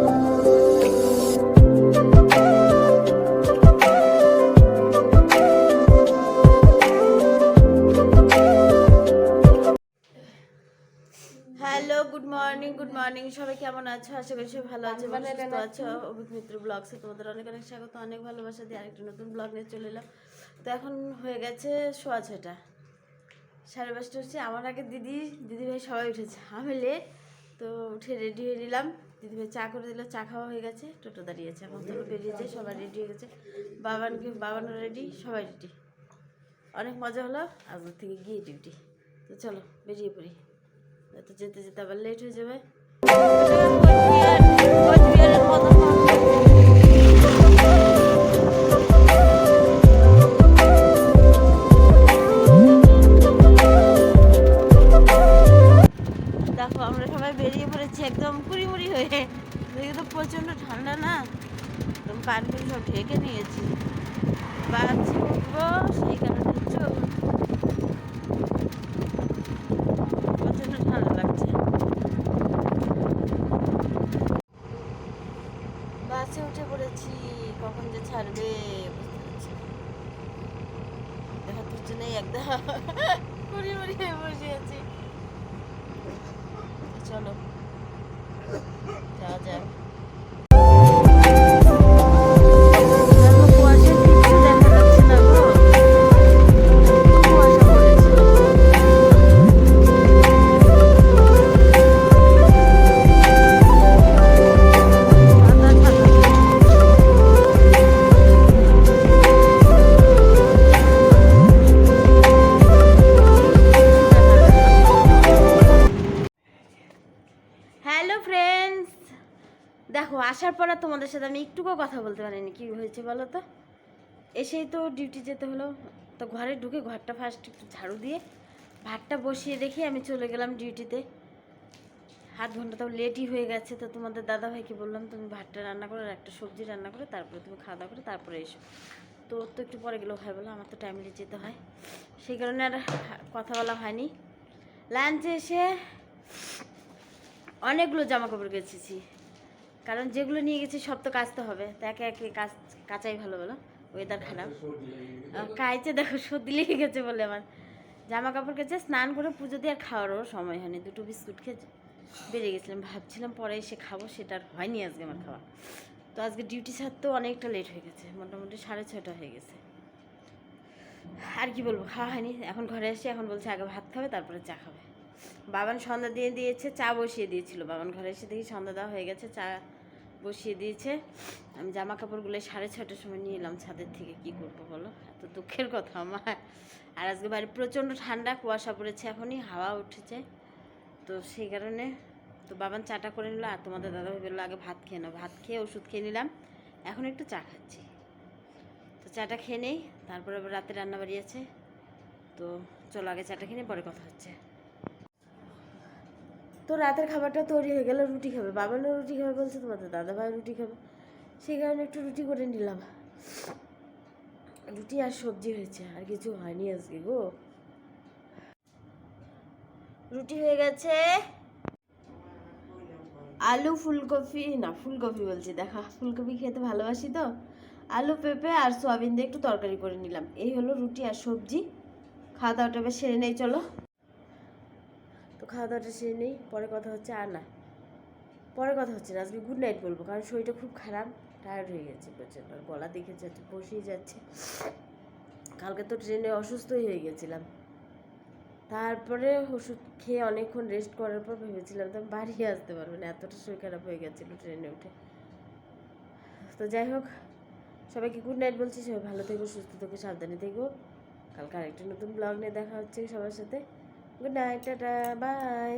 Hello good morning good morning. সবাই কেমন আছো? আশা করি সবাই ভালো আছো সুস্থ আছো। অভিক মিত্র ব্লগসে তোমাদের অনেক অনেক স্বাগত অনেক ভালোবাসা দিয়ে আরেকটা নতুন ব্লগ নিয়ে চলে এলাম। তো এখন হয়ে গেছে সোয়া ছটা সাড়ে পাঁচটা হচ্ছে। আমার আগে দিদি দিদি ভাই সবাই উঠেছে। আমি লেট তো উঠে রেডি হয়ে নিলাম। দিদি ভাই চা করে দিল, চা খাওয়া হয়ে গেছে, টোটো দাঁড়িয়েছে তো বেরিয়েছে সবাই রেডি হয়ে গেছে। বাবানকে, বাবানও রেডি সবাই রেডি অনেক মজা হলো আজকের থেকে গিয়ে ডিউটি তো চলো, বেরিয়ে পড়ি। তো যেতে যেতে আবার লেট হয়ে যাবে। প্রচণ্ড ঠান্ডা না? কানগুলো সব ঢেকে নিয়েছি। বাচ্চি উঠবো সেই কারণে চল প্রচণ্ড ঠান্ডা লাগছে। বাসে উঠে পড়েছি, কখন যে ছাড়বে বসে চলো, যাওয়া যাক। আসার পর তোমাদের সাথে আমি একটুকুও কথা বলতে পারিনি। কি হয়েছে বলো তো? এসেই তো ডিউটি যেতে হলো। তো ঘরে ঢুকে ঘরটা ফার্স্ট একটু ঝাড়ু দিয়ে ভাতটা বসিয়ে রেখে আমি চলে গেলাম ডিউটিতে আধ ঘণ্টা তো লেটই হয়ে গেছে। তো তোমাদের দাদা ভাইকে বললাম, তুমি ভাতটা রান্না করো, আর একটা সবজি রান্না করে, তারপরে তুমি খাওয়া দাওয়া করে তারপরে এসো। তো তো একটু পরে গেলেও হয় বলো আমার তো টাইমলি যেতে হয়। সেই কারণে আর কথা বলা হয়নি। লাঞ্চে এসে অনেকগুলো জামা কাপড় কেচেছি। কারণ যেগুলো নিয়ে গেছি সব তো কাচতে হবে। তো একে একে কাচ কাচাই ভালো বলো। ওয়েদার খারাপ। কাইচে দেখো সর্দি লেগে গেছে বলে আমার। জামা কাপড় কেচে স্নান করে পুজো দিয়ে আর খাওয়ারও সময় হয়নি। দুটো বিস্কুট খেয়ে বেরিয়ে গেছিলাম। ভাবছিলাম পরে এসে খাব সেটা আর হয়নি আজকে আমার খাওয়া। তো আজকে ডিউটি ছাড়তেও অনেকটা লেট হয়ে গেছে। মোটামুটি সাড়ে ছটা হয়ে গেছে। আর কি বলব খাওয়া হয়নি। এখন ঘরে এসে এখন বলছে আগে ভাত খাবে তারপরে চা খাবে। বাবান সন্ধ্যা দিয়ে দিয়েছে চা বসিয়ে দিয়েছিল। বাবান ঘরে এসে দেখি সন্ধ্যা দেওয়া হয়ে গেছে চা বসিয়ে দিয়েছে। আমি জামা কাপড়গুলো সাড়ে ছটার সময় নিয়ে এলাম ছাদের থেকে, কি করব বলো? এত দুঃখের কথা আমার। আর আজকে বাড়ি প্রচণ্ড ঠান্ডা, কুয়াশা পড়েছে এখনই, হাওয়া উঠেছে। তো সেই কারণে তো বাবান চাটা করে নিল আর তোমাদের দাদা বলল, আগে ভাত খেয়ে নাও। ভাত খেয়ে ওষুধ খেয়ে নিলাম। এখন একটু চা খাচ্ছি। তো চাটা খেয়ে নেই, তারপরে আবার রাতে রান্না বাড়ি আছে। তো চলো আগে চাটা খেয়ে পরে কথা হচ্ছে। তো রাতের খাবারটা তৈরি হয়ে গেল, রুটি খাবে। বাবানও রুটি খাবে বলছে তোমাদের দাদা ভাই রুটি খাবে। সেই কারণে একটু রুটি করে নিলাম। রুটি আর সবজি হয়েছে, আর কিছু হয়নি আজকে গো। রুটি হয়ে গেছে। আলু, ফুলকপি, না, ফুলকপি বলছি, দেখা, ফুলকপি খেতে ভালোবাসি তো। আলু, পেঁপে আর সয়াবিন দিয়ে একটু তরকারি করে নিলাম। এই হলো রুটি আর সবজি। খাওয়া দাওয়াটা এবার সেরে নেই, চলো। খাওয়া দাওয়াটা সেরে নেই, পরে কথা হচ্ছে আর না। পরে কথা হচ্ছে না, আজকে গুড নাইট বলব, কারণ শরীরটা খুব খারাপ টায়ার্ড হয়ে গেছে প্রচণ্ড গলা দেখে যাচ্ছে বসেই যাচ্ছে। কালকে তো ট্রেনে অসুস্থই হয়ে গেছিলাম। তারপরে ওষুধ খেয়ে অনেকক্ষণ রেস্ট করার পর ভেবেছিলাম তো আমি বাড়ি আসতে পারব না, এতটা শরীর খারাপ হয়ে গেছিল ট্রেনে উঠে। তো যাই হোক, সবাইকে গুড নাইট বলছি, সবাই ভালো থেকো, সুস্থ থেকো, সাবধানে থেকো। কালকে আরেকটা নতুন ব্লগ নিয়ে দেখা হচ্ছে সবার সাথে। Good night tata bye